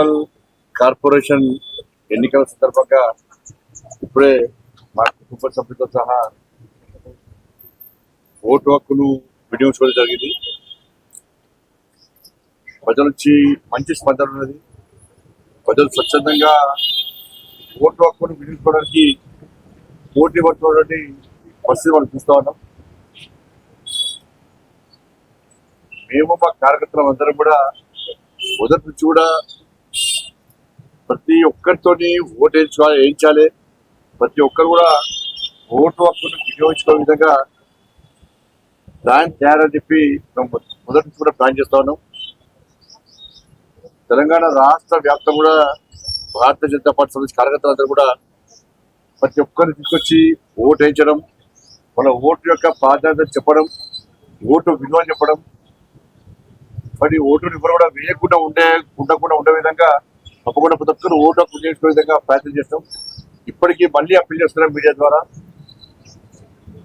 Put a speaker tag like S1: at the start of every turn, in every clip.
S1: Municipal corporation ఎన్నికల సందర్భంగా ఇప్పుడే మా కుటుంబ సభ్యులతో సహా ఓటు హక్కును వినియోగించుకోవడం జరిగింది. ప్రజల నుంచి మంచి స్పందన ఉన్నది. ప్రజలు స్వచ్ఛందంగా ఓటు హక్కును వినియోగించుకోవడానికి పోటీ పడుతున్నటువంటి పరిస్థితి మనం చూస్తూ ఉన్నాం. మేము మా కార్యకర్తలం అందరం కూడా మొదటి నుంచి కూడా ప్రతి ఒక్కరితోని ఓటు వేయించుకోవాలి వేయించాలి. ప్రతి ఒక్కరు కూడా ఓటు హక్కును వినియోగించుకునే విధంగా ప్లాన్ చేయాలని చెప్పి మేము మొదటి నుంచి కూడా ప్లాన్ చేస్తా ఉన్నాం. తెలంగాణ రాష్ట్ర వ్యాప్తం కూడా భారతీయ జనతా పార్టీ సంబంధించిన కార్యకర్తలందరూ కూడా ప్రతి ఒక్కరిని తీసుకొచ్చి ఓటు వేయించడం మన ఓటు యొక్క ప్రాధాన్యత చెప్పడం ఓటు విలువ చెప్పడం మరి ఓటుని ఎవరు కూడా వేయకుండా ఉండే ఉండకుండా ఉండే విధంగా తప్పకుండా ప్రతి ఒక్కరు ఓటు హక్కు చేసే విధంగా ప్రయత్నం చేస్తాం. ఇప్పటికీ మళ్ళీ అప్పీల్ చేస్తున్నాం మీడియా ద్వారా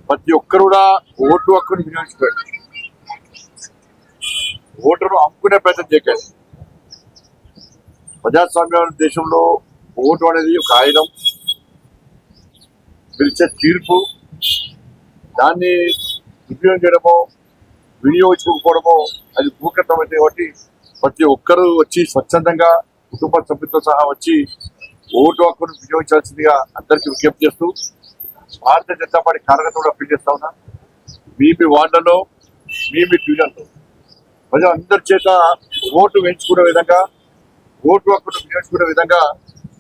S1: ప్రతి ఒక్కరు కూడా ఓటు హక్కుని వినియోగించుకోండి. ఓటును అమ్ముకునే ప్రయత్నం చేయకండి. ప్రజాస్వామ్య దేశంలో ఓటు అనేది ఒక ఆయుధం. పిలిచే తీర్పు దాన్ని వినియోగం చేయడమో వినియోగించుకోకపోవడమో అది భూకృతం అయితే కాబట్టి ప్రతి ఒక్కరూ వచ్చి స్వచ్ఛందంగా కుటుంబ సభ్యులతో సహా వచ్చి ఓటు హక్కును వినియోగించాల్సిందిగా అందరికీ విజ్ఞప్తి చేస్తూ భారతీయ జనతా పార్టీ కార్యకర్తలు కూడా అప్పీల్ చేస్తా ఉన్నా. మీ మీ వార్డులలో మీ మీ డివిజన్లో ప్రజలందరి చేత ఓటు వేయించుకునే విధంగా ఓటు హక్కును వినియోగించుకునే విధంగా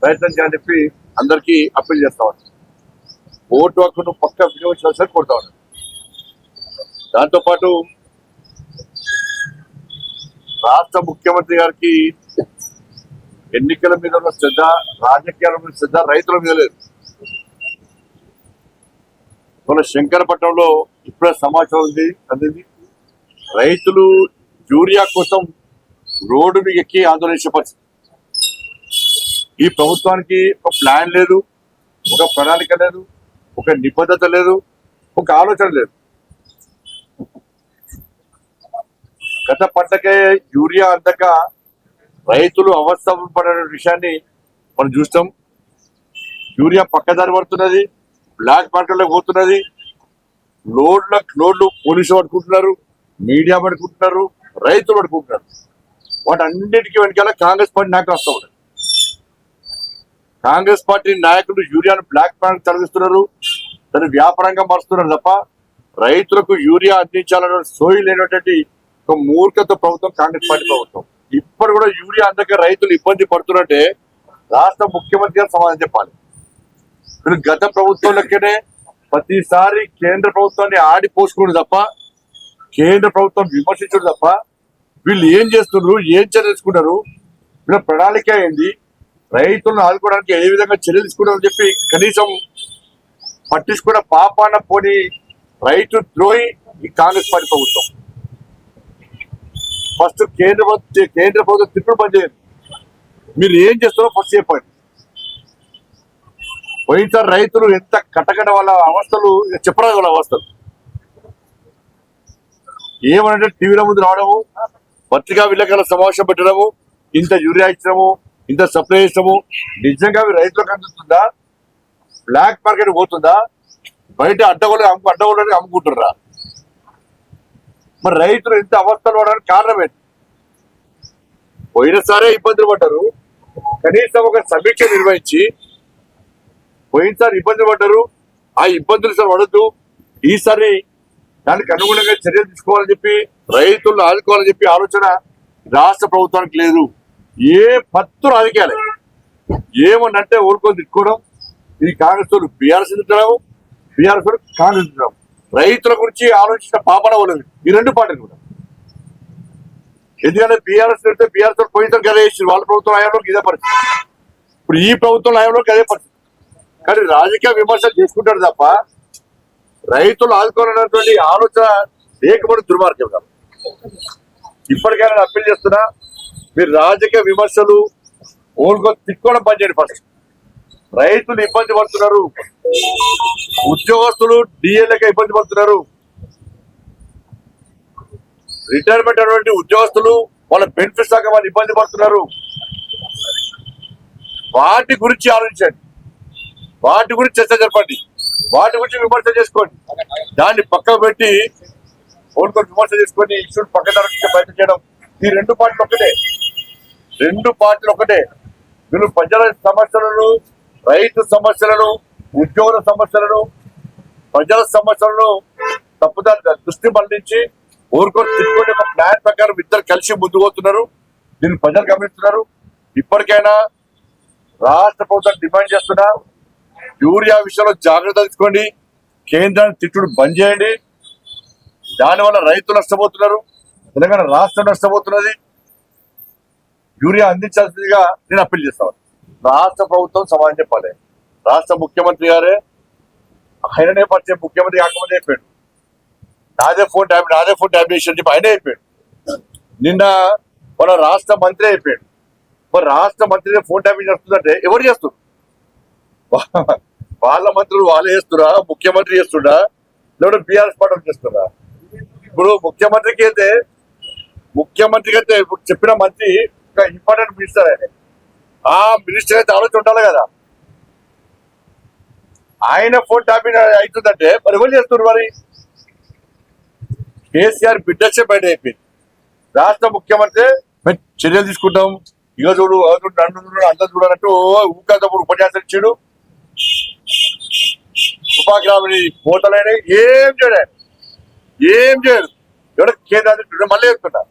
S1: ప్రయత్నం చేయాలని చెప్పి అందరికీ అప్పీల్ చేస్తా ఉన్నాను ఓటు హక్కును పక్క వినియోగించాల్సిన కోరుతా ఉన్నాను దాంతోపాటు రాష్ట్ర ముఖ్యమంత్రి గారికి ఎన్నికల మీద ఉన్న శ్రద్ధ రాజకీయాల మీద శ్రద్ధ రైతుల మీద లేదు. మన శంకరపట్నంలో ఇప్పుడే సమాచారం ఉంది అందింది. రైతులు యూరియా కోసం రోడ్డు మీద ఎక్కి ఆందోళన చేసే పరిస్థితి ఈ ప్రభుత్వానికి ఒక ప్లాన్ లేదు ఒక ప్రణాళిక లేదు ఒక నిబద్ధత లేదు ఒక ఆలోచన లేదు. గత పంటకే యూరియా అందక రైతులు అవస్థ పడిన విషయాన్ని మనం చూస్తాం. యూరియా పక్కదారి పడుతున్నది బ్లాక్ మార్కెట్లో పోతున్నది. లోడ్ల లోడ్లు పోలీసులు పట్టుకుంటున్నారు మీడియా పట్టుకుంటున్నారు రైతులు పట్టుకుంటున్నారు. వాటన్నిటికీ వెనకాల కాంగ్రెస్ పార్టీ నాయకులు వస్తూ ఉన్నారు. కాంగ్రెస్ పార్టీ నాయకులు యూరియాను బ్లాక్ మార్కెట్ తొలగిస్తున్నారు దాన్ని వ్యాపారంగా మారుస్తున్నారు తప్ప రైతులకు యూరియా అందించాలన్న సోయి లేనటువంటి ఒక మూర్ఖత ప్రభుత్వం కాంగ్రెస్ పార్టీ ప్రభుత్వం. ఇప్పుడు కూడా యూరియా అందక రైతులు ఇబ్బంది పడుతున్నట్టే రాష్ట్ర ముఖ్యమంత్రి గారు సమాధానం చెప్పాలి. వీళ్ళు గత ప్రభుత్వంలోకే ప్రతిసారి కేంద్ర ప్రభుత్వాన్ని ఆడిపోసుకోడు తప్ప కేంద్ర ప్రభుత్వం విమర్శించడు తప్ప వీళ్ళు ఏం చేస్తున్నారు ఏం చర్య వీళ్ళ ప్రణాళిక ఏంది రైతులను ఆదుకోవడానికి ఏ విధంగా చర్యలు తీసుకున్నారని చెప్పి కనీసం పట్టించుకున్న పాపాన పోని రైతు ద్రోహి ఈ కాంగ్రెస్ పార్టీ ప్రభుత్వం. ఫస్ట్ కేంద్ర కేంద్ర ప్రభుత్వం తిప్పుడు పనిచేయండి మీరు ఏం చేస్తారో ఫస్ట్ చెప్పండి. పోయినసారి రైతులు ఎంత కట్టకట వాళ్ళ అవస్థలు ఇక చెప్పరాదు వాళ్ళ అవస్థలు. ఏమనంటే టీవీల ముందు రావడము పత్రికా విలేకరుల సమావేశం పెట్టడము ఇంత యూరియా ఇచ్చడము ఇంత సప్లై చేసడము నిజంగా అవి రైతులకు అందుతుందా? బ్లాక్ మార్కెట్ పోతుందా? బయట అడ్డగోళ్ళకి అమ్ము అడ్డగోళ్ళకి అమ్ముకుంటుర్రా? మరి రైతులు ఇంత అవస్థలు పడడానికి కారణం ఏంటి? పోయినసారే ఇబ్బందులు పడ్డారు. కనీసం ఒక సమీక్ష నిర్వహించి పోయినసారి ఇబ్బంది పడ్డారు. ఆ ఇబ్బందులు సార్ పడద్దు ఈసారి దానికి అనుగుణంగా చర్యలు తీసుకోవాలని చెప్పి రైతులను ఆదుకోవాలని చెప్పి ఆలోచన రాష్ట్ర ప్రభుత్వానికి లేదు. ఏ పత్తు రాజకీయాలే. ఏమన్నంటే ఊరుకొని తిట్టుకోవడం. ఇది కాంగ్రెస్ వాళ్ళు బీఆర్ఎస్ తిట్టడం బీఆర్ఎస్ వాళ్ళు కాంగ్రెస్ తిట్టడం రైతుల గురించి ఆలోచించిన పాపన ఈ రెండు పార్టీలు కూడా. ఎందుకంటే బీఆర్ఎస్ అయితే బీఆర్ఎస్ పోయిన కదా చేసి వాళ్ళ ప్రభుత్వం హయాంలో ఇదే పరిస్థితి. ఇప్పుడు ఈ ప్రభుత్వం హయాంలో అదే పరిస్థితి. కానీ రాజకీయ విమర్శలు చేసుకుంటారు తప్ప రైతులు ఆదుకోవాలన్నటువంటి ఆలోచన లేకపోతే దుర్మార్గం కాదు. ఇప్పటికైనా అప్పీల్ చేస్తున్నా మీరు రాజకీయ విమర్శలు ఓల్కొని తిట్టుకోవడం పనిచేయండి ఫస్ట్. రైతులు ఇబ్బంది పడుతున్నారు. ఉద్యోగస్తులు డిఎల్ఏకి ఇబ్బంది పడుతున్నారు. రిటైర్మెంట్ అయినటువంటి ఉద్యోగస్తులు వాళ్ళ బెనిఫిట్స్ దాకా వాళ్ళు ఇబ్బంది పడుతున్నారు. వాటి గురించి ఆలోచించండి. వాటి గురించి చర్చ జరపండి. వాటి గురించి విమర్శ చేసుకోండి. దాన్ని పక్కకు పెట్టి కోరుకొని విమర్శ చేసుకొని ఇష్యూని పక్కన ప్రయత్నం చేయడం. ఈ రెండు పార్టీలు ఒకటే రెండు పార్టీలు ఒకటే వీళ్ళు ప్రజల సమస్యలను రైతు సమస్యలను ఉద్యోగుల సమస్యలను ప్రజల సమస్యలను తప్పుదారి దృష్టి మళ్ళించి ఊరుకొని తిట్టుకొని ఒక ప్లాన్ ప్రకారం ఇద్దరు కలిసి ముందుకు పోతున్నారు. దీన్ని ప్రజలు గమనిస్తున్నారు. ఇప్పటికైనా రాష్ట్ర ప్రభుత్వం డిమాండ్ చేస్తున్నా యూరియా విషయంలో జాగ్రత్త తీసుకోండి. కేంద్రాన్ని తిట్టుడు బంద్ చేయండి. దానివల్ల రైతులు నష్టపోతున్నారు. తెలంగాణ రాష్ట్రం నష్టపోతున్నది. యూరియా అందించాల్సిందిగా నేను అప్పీల్ చేస్తాను. రాష్ట్ర ప్రభుత్వం సమాధానం చెప్పాలి. రాష్ట్ర ముఖ్యమంత్రి గారే ఆయననే పరిచయం ముఖ్యమంత్రి కాకముందే చెప్పాడు. నాదే ఫోన్ ట్యాబ్ నాదే ఫోన్ టాబ్లెట్ అని చెప్పి ఆయనే అయిపోయాడు నిన్న మన రాష్ట్ర మంత్రి అయిపోయాడు మరి రాష్ట్ర మంత్రి ఫోన్ ట్యాపింగ్ చేస్తుందంటే ఎవరు చేస్తారు వాళ్ళ మంత్రులు వాళ్ళే చేస్తురా? ముఖ్యమంత్రి చేస్తుడా? లేదా బీఆర్ఎస్ పార్టీ చేస్తురా ఇప్పుడు ముఖ్యమంత్రికి అయితే ముఖ్యమంత్రికి అయితే ఇప్పుడు చెప్పిన మంత్రి ఒక ఇంపార్టెంట్ మినిస్టర్ ఆయన. ఆ మినిస్టర్ అయితే ఆలోచన ఉండాలి కదా. ఆయన ఫోన్ ట్యాపింగ్ అవుతుందంటే మరి ఎవరు చేస్తున్నారు మరి? కేసీఆర్ బిడ్డచ్చే బయట అయిపోయింది. రాష్ట్ర ముఖ్యమంత్రి "మేము చర్యలు తీసుకుంటాం. ఇక చూడు చూడు నన్ను చూడు అంత చూడనట్టు ఊకాదప్పుడు ఉపన్యాసం ఇచ్చాడు. ఉపాగ్రామిని కోతలైన ఏం చేయలే. ఏం చేయడు ఎవడ కేంద్ర మళ్ళీ చెప్తున్నా.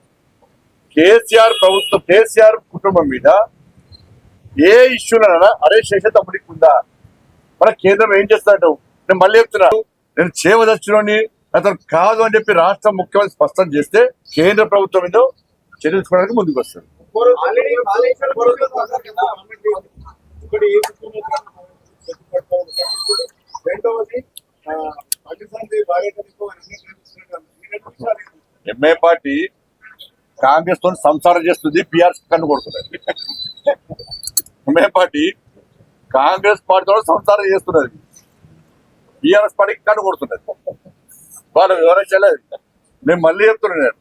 S1: కేసీఆర్ ప్రభుత్వం కేసీఆర్ కుటుంబం మీద ఏ ఇష్యూలైనా అరెస్ట్ చేసే తప్పటికి ఉందా మన కేంద్రం ఏం చేస్తాడు నేను మళ్ళీ చెప్తున్నా. నేను చేయవదచ్చునని అతను కాదు అని చెప్పి రాష్ట్ర ముఖ్యమంత్రి స్పష్టం చేస్తే కేంద్ర ప్రభుత్వం మీద చర్యలుకోవడానికి ముందుకు వస్తుంది. ఎంఏ పార్టీ కాంగ్రెస్తో సంసారం చేస్తుంది బీఆర్ఎస్ కన్ను కొడుతుంది. ఎంఏ పార్టీ కాంగ్రెస్ పార్టీతో సంసారం చేస్తున్నది. బీఆర్ఎస్ పార్టీకి కన్ను కొడుతున్నది. వాళ్ళు వివరించలేదు నేను మళ్ళీ చెప్తున్నా నేను.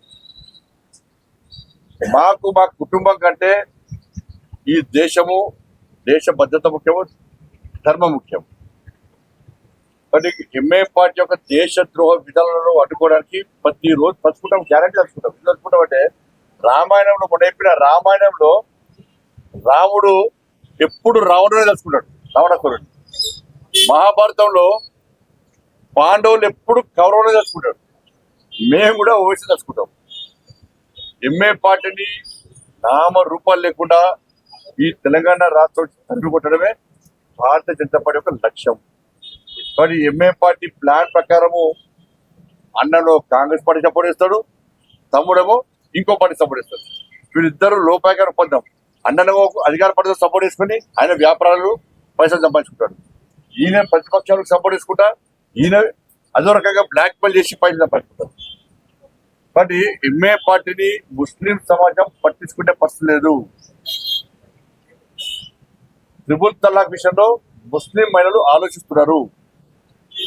S1: మాకు మా కుటుంబం కంటే ఈ దేశము దేశ భద్రత ముఖ్యము ధర్మం ముఖ్యం కానీ ఎంఏ పార్టీ యొక్క దేశ ద్రోహ విధానాలను అడ్డుకోవడానికి ప్రతి రోజు పంచుకుంటాం గ్యారంటీ తెలుసుకుంటాం ఎందుకు తెలుసుకుంటాం అంటే రామాయణంలో మొన్న చెప్పిన రామాయణంలో రాముడు ఎప్పుడు రావణుడే తెలుసుకుంటాడు. రావణాసురుడు. మహాభారతంలో పాండవులు ఎప్పుడు కౌరవుడే తెలుసుకుంటాడు మేము కూడా ఓవేసి తెలుసుకుంటాం. ఎంఏ పార్టీని నామ రూపాలు లేకుండా ఈ తెలంగాణ రాష్ట్రం తరుగుకొట్టడమే భారతీయ జనతా పార్టీ యొక్క లక్ష్యం. కానీ ఎంఏ పార్టీ ప్లాన్ ప్రకారము అన్నలో కాంగ్రెస్ పార్టీ సపోర్ట్ చేస్తాడు తమ్ముడేమో ఇంకో పార్టీ సపోర్ట్ చేస్తాడు. వీళ్ళిద్దరూ లోపాయకార ఒప్పందం. అన్ననేమో అధికార పార్టీతో సపోర్ట్ చేసుకుని ఆయన వ్యాపారాలు పైసలు సంపాదించుకుంటాడు. ఈయన ప్రతిపక్షాలకు సపోర్ట్ చేసుకుంటా ఈయన అదో రకంగా బ్లాక్ మెయిల్ చేసి పైసలు సంపాదించుకుంటాడు. కానీ ఎంఏ పార్టీని ముస్లిం సమాజం పట్టించుకునే పరిస్థితి లేదు. త్రిబుల్ తలాక్ విషయంలో ముస్లిం మహిళలు ఆలోచిస్తున్నారు.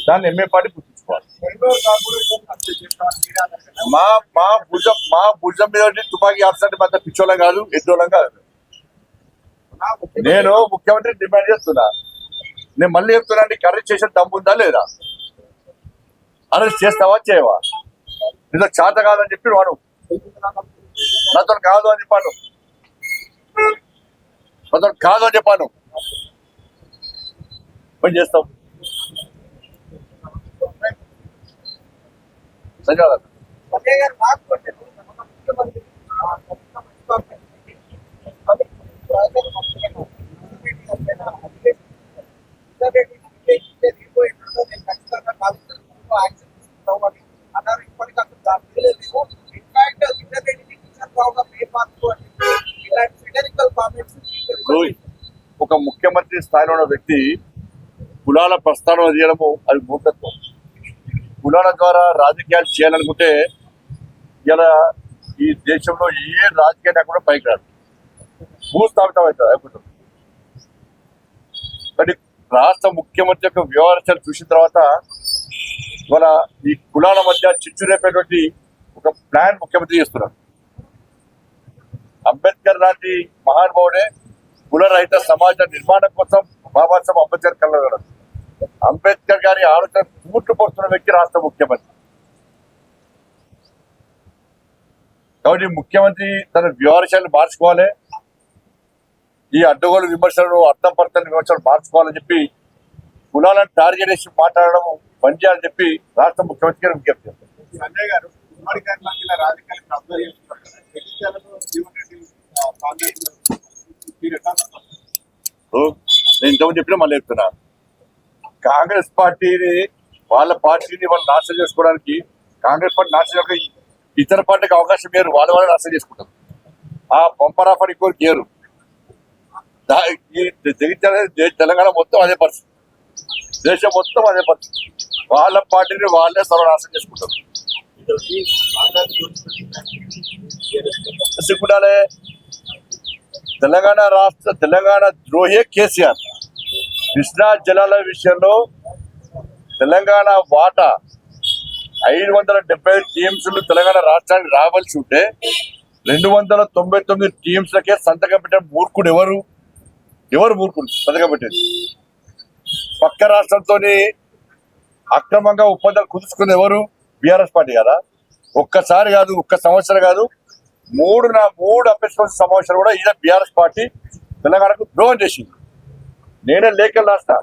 S1: దాన్ని ఎంఏ పార్టీ గుర్తించుకోవాలి. మా మా భుజం మా భుజం మీద తుపాకీ ఆర్సంటే మాత్రం పిచ్చోళం కాదు ఎద్దోళం కాదు. నేను ముఖ్యమంత్రి డిమాండ్ చేస్తున్నా. నేను మళ్ళీ చెప్తున్నా అండి కర్రీ చేసిన డబ్బు ఉందా లేదా? అరెస్ట్ చేస్తావా చేయవా? నీతో చేత కాదని చెప్పి వాడు. నాతో కాదు అని చెప్పాను. నాతో కాదు అని చెప్పాను. పని చేస్తాం? ధన్యవాదాలు ఒక ముఖ్యమంత్రి స్థాయిలో ఉన్న వ్యక్తి కులాల ప్రస్థానం చేయడము అది మూర్ఖత్వం. కులాల ద్వారా రాజకీయాలు చేయాలనుకుంటే ఇలా ఈ దేశంలో ఏ రాజకీయాలు కూడా పైకి రాదు భూస్థాపితం అవుతుంది కానీ రాష్ట్ర ముఖ్యమంత్రి యొక్క వ్యవహారాలు చూసిన తర్వాత ఇవాళ ఈ కులాల మధ్య చిచ్చు రేపేటువంటి ఒక ప్లాన్ ముఖ్యమంత్రి చేస్తున్నారు. అంబేద్కర్ లాంటి మహానుభావుడే కుల రహిత సమాజ నిర్మాణం కోసం బాబాసాహెబ్ అంబేద్కర్ కలగడం అంబేద్కర్ గారి ఆలోచన తూట్లు పడుతున్న వ్యక్తి రాష్ట్ర ముఖ్యమంత్రి. కాబట్టి ముఖ్యమంత్రి తన వ్యవహారశాలను మార్చుకోవాలి. ఈ అడ్డగోలు విమర్శలను అర్థం పర్థం విమర్శలు మార్చుకోవాలని చెప్పి కులాలను టార్గెట్ చేసి మాట్లాడడం పనిచేయాలని చెప్పి రాష్ట్ర ముఖ్యమంత్రి గారు విజ్ఞప్తి చేస్తారు.
S2: గారు గారి
S1: నేను ఇంతకుముందు చెప్పినా మళ్ళీ చెప్తున్నా. కాంగ్రెస్ పార్టీని వాళ్ళ పార్టీని వాళ్ళు నాశనం చేసుకోవడానికి కాంగ్రెస్ పార్టీ నాశనం ఇతర పార్టీకి అవకాశం లేరు వాళ్ళ వాళ్ళు నాశనం చేసుకుంటారు. ఆ పంపరాఫర్ ఇంకోరు దా- ఈ తెలంగాణ మొత్తం అదే పరిస్థితి. దేశం మొత్తం అదే పరిస్థితి. వాళ్ళ పార్టీని వాళ్ళే సర్వనాశనం చేసుకుంటారు. సిగ్గుండాలే. తెలంగాణ రాష్ట్ర తెలంగాణ ద్రోహే కేసీఆర్. కృష్ణా జలాల విషయంలో తెలంగాణ వాటా ఐదు వందల డెబ్బై ఐదు తెలంగాణ రాష్ట్రానికి రావాల్సి ఉంటే రెండు వందల తొంభై తొమ్మిది టీమ్స్లకే సంతకం పెట్టిన మూర్ఖుడు ఎవరు? ఎవరు మూర్ఖుడు సంతకం పక్క రాష్ట్రంతో అక్రమంగా ఒప్పందాలు కుదుర్చుకుంది ఎవరు? బీఆర్ఎస్ పార్టీ కదా. ఒక్కసారి కాదు ఒక్క సంవత్సరం కాదు మూడు నా మూడు అప్రెస్ సమావేశాలు కూడా ఈయన బీఆర్ఎస్ పార్టీ తెలంగాణకు ద్రోహం చేసింది. నేనే లేఖలు రాస్తా.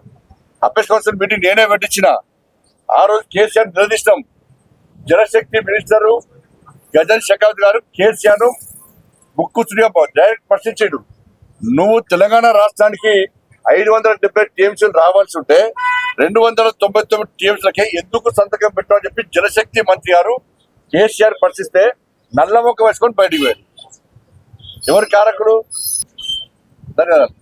S1: అప్రెస్ కౌన్సిల్ మీటింగ్ నేనే పెట్టించిన. ఆ రోజు కేసీఆర్ నిలదీస్తాం. జలశక్తి మినిస్టరు గజన్ షెకావత్ గారు కేసీఆర్ ముక్కు డైరెక్ట్ ప్రశ్నించాడు. నువ్వు తెలంగాణ రాష్ట్రానికి ఐదు వందల డెబ్బై టీఎంసీలు రావాల్సి ఉంటే రెండు వందల తొంభై తొమ్మిది టీఎంసీలకే ఎందుకు సంతకం పెట్టామని చెప్పి జలశక్తి మంత్రి గారు కేసీఆర్ పరిశీలిస్తే నల్ల మొక్క వేసుకొని బయటికి పోయారు. ఎవరు కారకుడు ధన్యవాదాలు.